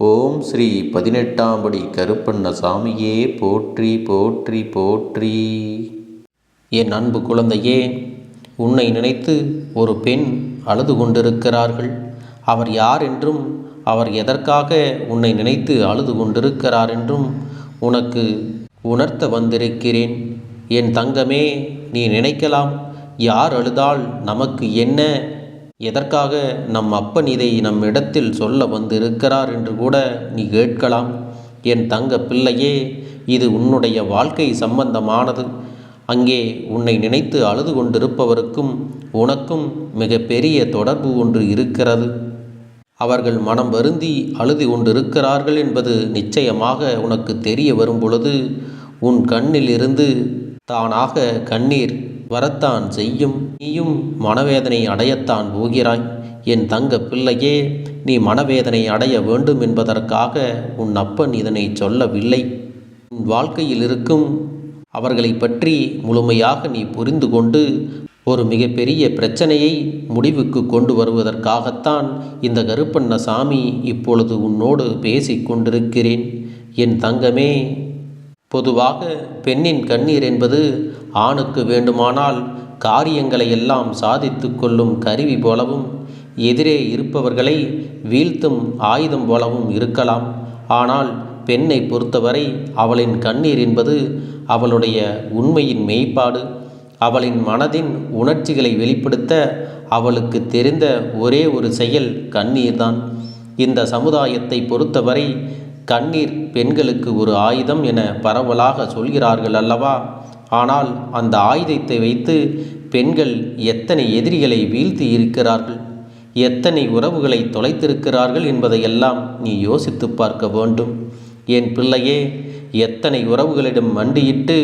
ஓம் ஸ்ரீ பதினெட்டாம்படி கருப்பண்ண சாமியே போற்றி போற்றி போற்றி. என் அன்பு குழந்தையே உன்னை நினைத்து ஒரு பெண் அழுது கொண்டிருக்கிறார்கள். அவர் யார் என்றும் அவர் எதற்காக உன்னை நினைத்து அழுது கொண்டிருக்கிறார் என்றும் உனக்கு உணர்த்த வந்திருக்கிறேன். என் தங்கமே நீ நினைக்கலாம் யார் அழுதால் நமக்கு என்ன எதற்காக நம் அப்பன் இதை நம் இடத்தில் சொல்ல வந்திருக்கிறார் என்று கூட நீ கேட்கலாம். என் தங்க பிள்ளையே இது உன்னுடைய வாழ்க்கை சம்பந்தமானது. அங்கே உன்னை நினைத்து அழுது கொண்டிருப்பவருக்கும் உனக்கும் மிக பெரிய தொடர்பு ஒன்று இருக்கிறது. அவர்கள் மனம் வருந்தி அழுது கொண்டிருக்கிறார்கள் என்பது நிச்சயமாக உனக்கு தெரிய வரும் பொழுது உன் கண்ணிலிருந்து தானாக கண்ணீர் வரத்தான் செய்யும். நீயும் மனவேதனை அடையத்தான் போகிறாய். என் தங்க பிள்ளையே நீ மனவேதனை அடைய வேண்டும் என்பதற்காக உன் அப்பன் இதனை சொல்லவில்லை. உன் வாழ்க்கையில் இருக்கும் அவர்களை பற்றி முழுமையாக நீ புரிந்து கொண்டு ஒரு மிகப்பெரிய பிரச்சனையை முடிவுக்கு கொண்டு வருவதற்காகத்தான் இந்த கருப்பண்ண சாமி இப்பொழுது உன்னோடு பேசிக் கொண்டிருக்கிறேன். என் தங்கமே பொதுவாக பெண்ணின் கண்ணீர் என்பது ஆணுக்கு வேண்டுமானால் காரியங்களை எல்லாம் சாதித்து கொள்ளும் கருவி போலவும் எதிரே இருப்பவர்களை வீழ்த்தும் ஆயுதம் போலவும் இருக்கலாம். ஆனால் பெண்ணை பொறுத்தவரை அவளின் கண்ணீர் என்பது அவளுடைய உண்மையின் மெய்ப்பாடு. அவளின் மனதின் உணர்ச்சிகளை வெளிப்படுத்த அவளுக்கு தெரிந்த ஒரே ஒரு செயல் கண்ணீர்தான். இந்த சமுதாயத்தை பொறுத்தவரை கண்ணீர் பெண்களுக்கு ஒரு ஆயுதம் என பரவலாக சொல்கிறார்கள் அல்லவா? ஆனால் அந்த ஆயுதத்தை வைத்து பெண்கள் எத்தனை எதிரிகளை வீழ்த்தி இருக்கிறார்கள்? எத்தனை உறவுகளை தொலைத்திருக்கிறார்கள் என்பதையெல்லாம் நீ யோசித்து பார்க்க வேண்டும். என் பிள்ளையே எத்தனை உறவுகளிடம் மண்டியிட்டு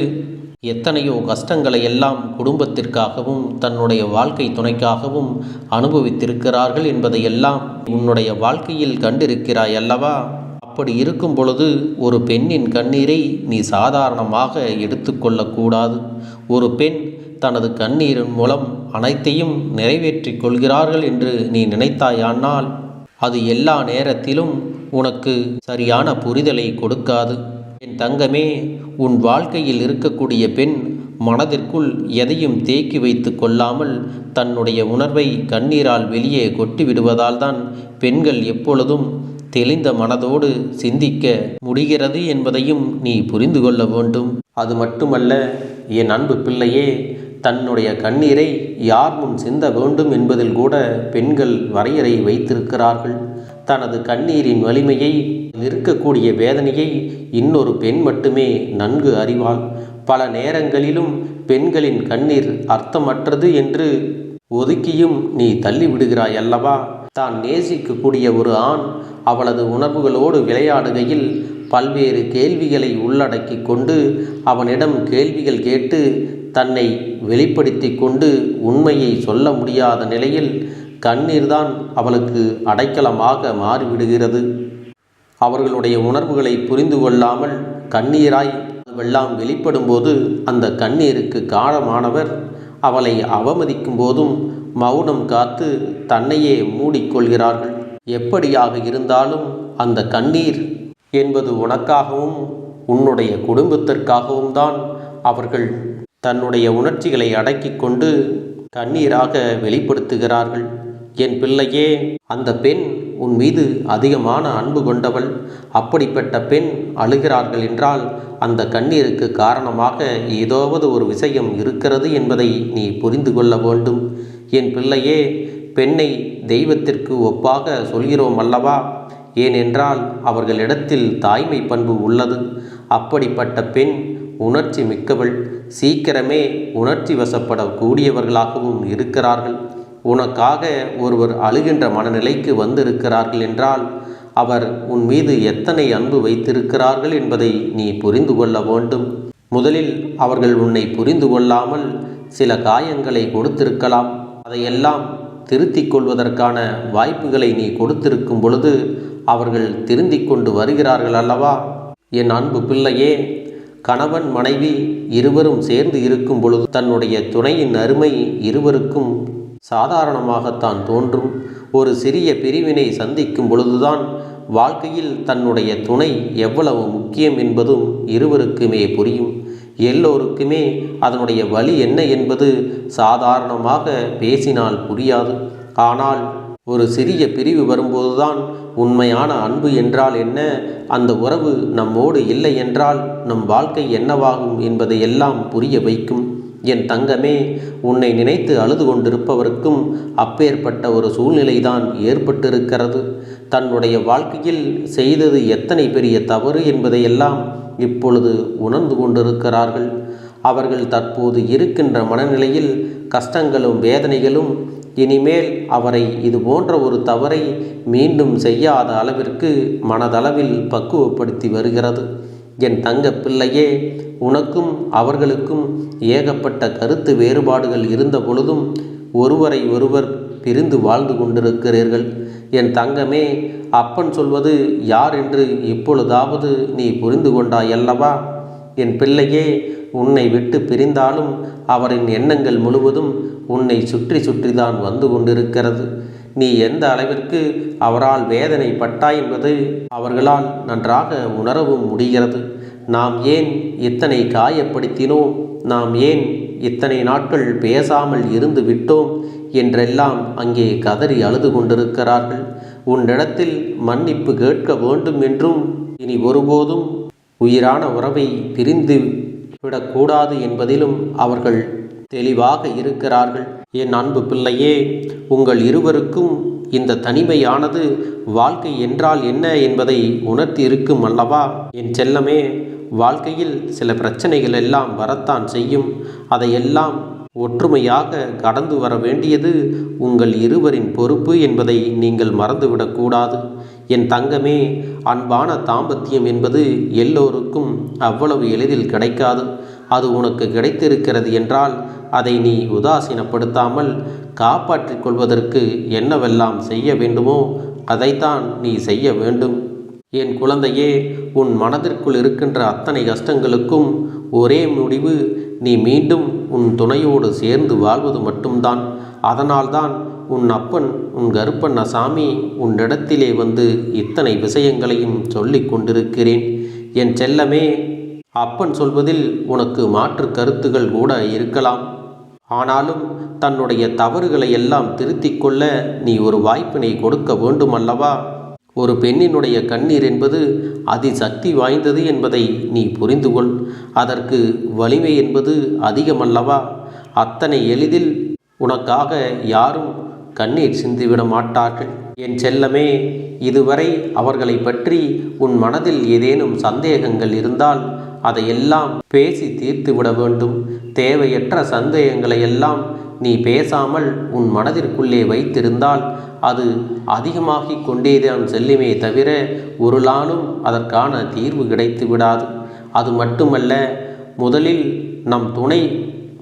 எத்தனையோ கஷ்டங்களை எல்லாம் குடும்பத்திற்காகவும் தன்னுடைய வாழ்க்கை துணைக்காகவும் அனுபவித்திருக்கிறார்கள் என்பதையெல்லாம் உன்னுடைய வாழ்க்கையில் கண்டிருக்கிறாய் அல்லவா? அப்படி இருக்கும் பொழுது ஒரு பெண்ணின் கண்ணீரை நீ சாதாரணமாக எடுத்துக்கொள்ளக்கூடாது ஒரு பெண் தனது கண்ணீரின் மூலம் அனைத்தையும் நிறைவேற்றிக் கொள்கிறார்கள் என்று நீ நினைத்தாயானால் அது எல்லா நேரத்திலும் உனக்கு சரியான புரிதலை கொடுக்காது. என் தங்கமே உன் வாழ்க்கையில் இருக்கக்கூடிய பெண் மனதிற்குள் எதையும் தேக்கி வைத்து கொள்ளாமல் தன்னுடைய உணர்வை கண்ணீரால் வெளியே கொட்டி விடுவதால் தான் பெண்கள் எப்பொழுதும் தெளிந்த மனதோடு சிந்திக்க முடிகிறது என்பதையும் நீ புரிந்து கொள்ள வேண்டும். அது மட்டுமல்ல என் அன்பு பிள்ளையே தன்னுடைய கண்ணீரை யார் முன் சிந்த வேண்டும் என்பதில் கூட பெண்கள் வரையறை வைத்திருக்கிறார்கள். தனது கண்ணீரின் வலிமையை நிற்கக்கூடிய வேதனையை இன்னொரு பெண் மட்டுமே நன்கு அறிவாள். பல நேரங்களிலும் பெண்களின் கண்ணீர் அர்த்தமற்றது என்று ஒதுக்கியும் நீ தள்ளிவிடுகிறாய் அல்லவா தான் நேசிக்கக்கூடிய ஒரு ஆண் அவளது உணர்வுகளோடு விளையாடுகையில் பல்வேறு கேள்விகளை உள்ளடக்கி கொண்டு அவனிடம் கேள்விகள் கேட்டு தன்னை வெளிப்படுத்தி கொண்டு உண்மையை சொல்ல முடியாத நிலையில் கண்ணீர்தான் அவளுக்கு அடைக்கலமாக மாறிவிடுகிறது. அவர்களுடைய உணர்வுகளை புரிந்து கொள்ளாமல் கண்ணீராய் வெல்லாம் வெளிப்படும்போது அந்த கண்ணீருக்கு காரணமானவர் அவளை அவமதிக்கும் போதும் மௌனம் காத்து தன்னையே மூடிக்கொள்கிறார்கள். எப்படியாக இருந்தாலும் அந்த கண்ணீர் என்பது உனக்காகவும் உன்னுடைய குடும்பத்திற்காகவும் தான் அவர்கள் தன்னுடைய உணர்ச்சிகளை அடக்கிக் கொண்டு கண்ணீராக வெளிப்படுத்துகிறார்கள். என் பிள்ளையே அந்த பெண் உன் மீது அதிகமான அன்பு கொண்டவள். அப்படிப்பட்ட பெண் அழுகிறார்கள் என்றால் அந்த கண்ணீருக்கு காரணமாக ஏதாவது ஒரு விஷயம் இருக்கிறது என்பதை நீ புரிந்து கொள்ள வேண்டும். என் பிள்ளையே பெண்ணை தெய்வத்திற்கு ஒப்பாக சொல்கிறோம் அல்லவா? ஏனென்றால் அவர்களிடத்தில் தாய்மை பண்பு உள்ளது. அப்படிப்பட்ட பெண் உணர்ச்சி மிக்கவள். சீக்கிரமே உணர்ச்சி வசப்படக்கூடியவர்களாகவும் இருக்கிறார்கள். உனக்காக ஒருவர் அழுகின்ற மனநிலைக்கு வந்திருக்கிறார்கள் என்றால் அவர் உன் மீது எத்தனை அன்பு வைத்திருக்கிறார்கள் என்பதை நீ புரிந்து கொள்ள வேண்டும். முதலில் அவர்கள் உன்னை புரிந்து கொள்ளாமல் சில காயங்களை கொடுத்திருக்கலாம். அதையெல்லாம் திருத்திக் கொள்வதற்கான வாய்ப்புகளை நீ கொடுத்திருக்கும் பொழுது அவர்கள் திருந்திக் கொண்டு வருகிறார்கள் அல்லவா? என் அன்பு பிள்ளையே கணவன் மனைவி இருவரும் சேர்ந்து இருக்கும் பொழுது தன்னுடைய துணையின் அருமை இருவருக்கும் சாதாரணமாகத்தான் தோன்றும். ஒரு சிறிய பிரிவினை சந்திக்கும் பொழுதுதான் வாழ்க்கையில் தன்னுடைய துணை எவ்வளவு முக்கியம் என்பதும் இருவருக்குமே புரியும். எல்லோருக்குமே அதனுடைய வழி என்ன என்பது சாதாரணமாக பேசினால் புரியாது. ஆனால் ஒரு சிறிய பிரிவு வரும்போதுதான் உண்மையான அன்பு என்றால் என்ன? அந்த உறவு நம்மோடு இல்லை என்றால் நம் வாழ்க்கை என்னவாகும் என்பதை எல்லாம் புரிய வைக்கும். என் தங்கமே உன்னை நினைத்து அழுது கொண்டிருப்பவருக்கும் அப்பேற்பட்ட ஒரு சூழ்நிலைதான் ஏற்பட்டிருக்கிறது. தன்னுடைய வாழ்க்கையில் செய்தது எத்தனை பெரிய தவறு என்பதையெல்லாம் இப்பொழுது உணர்ந்து கொண்டிருக்கிறார்கள். அவர்கள் தற்போது இருக்கின்ற மனநிலையில் கஷ்டங்களும் வேதனைகளும் இனிமேல் அவரை இது போன்ற ஒரு தவறை மீண்டும் செய்யாத அளவிற்கு மனதளவில் பக்குவப்படுத்தி வருகிறது. என் தங்க பிள்ளையே உனக்கும் அவர்களுக்கும் ஏகப்பட்ட கருத்து வேறுபாடுகள் இருந்த பொழுதும் ஒருவரை ஒருவர் பிரிந்து வாழ்ந்து கொண்டிருக்கிறீர்கள். என் தங்கமே அப்பன் சொல்வது யார் என்று இப்பொழுதாவது நீ புரிந்து கொண்டாய் அல்லவா என் பிள்ளையே உன்னை விட்டு பிரிந்தாலும் அவரின் எண்ணங்கள் முழுவதும் உன்னை சுற்றி சுற்றிதான் வந்து கொண்டிருக்கிறது. நீ எந்த அளவிற்கு அவரால் வேதனை பட்டாய் என்பது அவர்களால் நன்றாக உணரவும் முடிகிறது. நாம் ஏன் இத்தனை காயப்படுத்தினோம்? நாம் ஏன் இத்தனை நாட்கள் பேசாமல் இருந்து விட்டோம்? என்றெல்லாம் அங்கே கதறி அழுது கொண்டிருக்கிறார்கள். உன்னிடத்தில் மன்னிப்பு கேட்க வேண்டும் என்றும் இனி ஒருபோதும் உயிரான உறவை பிரிந்து விடக்கூடாது என்பதிலும் அவர்கள் தெளிவாக இருக்கிறார்கள். என் அன்பு பிள்ளையே உங்கள் இருவருக்கும் இந்த தனிமையானது வாழ்க்கை என்றால் என்ன என்பதை உணர்த்தி இருக்கும் அல்லவா? என் செல்லமே வாழ்க்கையில் சில பிரச்சனைகள் எல்லாம் வரத்தான் செய்யும். அதையெல்லாம் ஒற்றுமையாக கடந்து வர வேண்டியது உங்கள் இருவரின் பொறுப்பு என்பதை நீங்கள் மறந்துவிடக்கூடாது என் தங்கமே அன்பான தாம்பத்தியம் என்பது எல்லோருக்கும் அவ்வளவு எளிதில் கிடைக்காது. அது உனக்கு கிடைத்திருக்கிறது என்றால் அதை நீ உதாசீனப்படுத்தாமல் காப்பாற்றிக் கொள்வதற்கு என்னவெல்லாம் செய்ய வேண்டுமோ அதைத்தான் நீ செய்ய வேண்டும். என் குழந்தையே உன் மனதிற்குள் இருக்கின்ற அத்தனை கஷ்டங்களுக்கும் ஒரே முடிவு நீ மீண்டும் உன் துணையோடு சேர்ந்து வாழ்வது மட்டும்தான். அதனால்தான் உன் அப்பன் உன் கருப்பண்ண சாமி உன்னிடத்திலே வந்து இத்தனை விஷயங்களையும் சொல்லிக் கொண்டிருக்கிறேன். என் செல்லமே அப்பன் சொல்வதில் உனக்கு மாற்று கருத்துகள் கூட இருக்கலாம். ஆனாலும் தன்னுடைய தவறுகளை எல்லாம் திருத்திக் கொள்ள நீ ஒரு வாய்ப்பினை கொடுக்க வேண்டுமல்லவா? ஒரு பெண்ணினுடைய கண்ணீர் என்பது அதிசக்தி வாய்ந்தது என்பதை நீ புரிந்து கொள் அதற்கு வலிமை என்பது அதிகமல்லவா? அத்தனை எளிதில் உனக்காக யாரும் கண்ணீர் சிந்திவிட மாட்டார்கள். என் செல்லமே இதுவரை அவர்களை பற்றி உன் மனதில் ஏதேனும் சந்தேகங்கள் இருந்தால் அதையெல்லாம் பேசி தீர்த்து விட வேண்டும். தேவையற்ற சந்தேகங்களை எல்லாம் நீ பேசாமல் உன் மனதிற்குள்ளே வைத்திருந்தால் அது அதிகமாகிக் கொண்டேதான் செல்லுமே தவிர ஒரு நாளும் அதற்கான தீர்வு கிடைத்து விடாது. அது மட்டுமல்ல முதலில் நம் துணை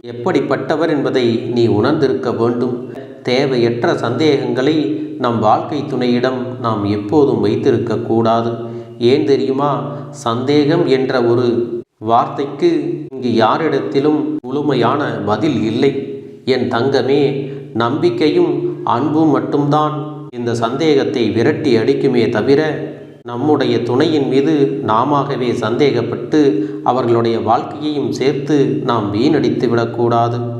எப்படிப்பட்டவர் என்பதை நீ உணர்ந்திருக்க வேண்டும். தேவையற்ற சந்தேகங்களை நம் வாழ்க்கை துணையிடம் நாம் எப்போதும் வைத்திருக்கக்கூடாது ஏன் தெரியுமா? சந்தேகம் என்ற ஒரு வார்த்தைக்கு இங்கு யாரிடத்திலும் முழுமையான பதில் இல்லை. என் தங்கமே நம்பிக்கையும் அன்பும் மட்டும்தான் இந்த சந்தேகத்தை விரட்டி அடிக்குமே தவிர நம்முடைய துணையின் மீது நாமவே சந்தேகப்பட்டு அவர்களுடைய வாழ்க்கையையும் சேர்த்து நாம் வீணடித்து விடக்கூடாது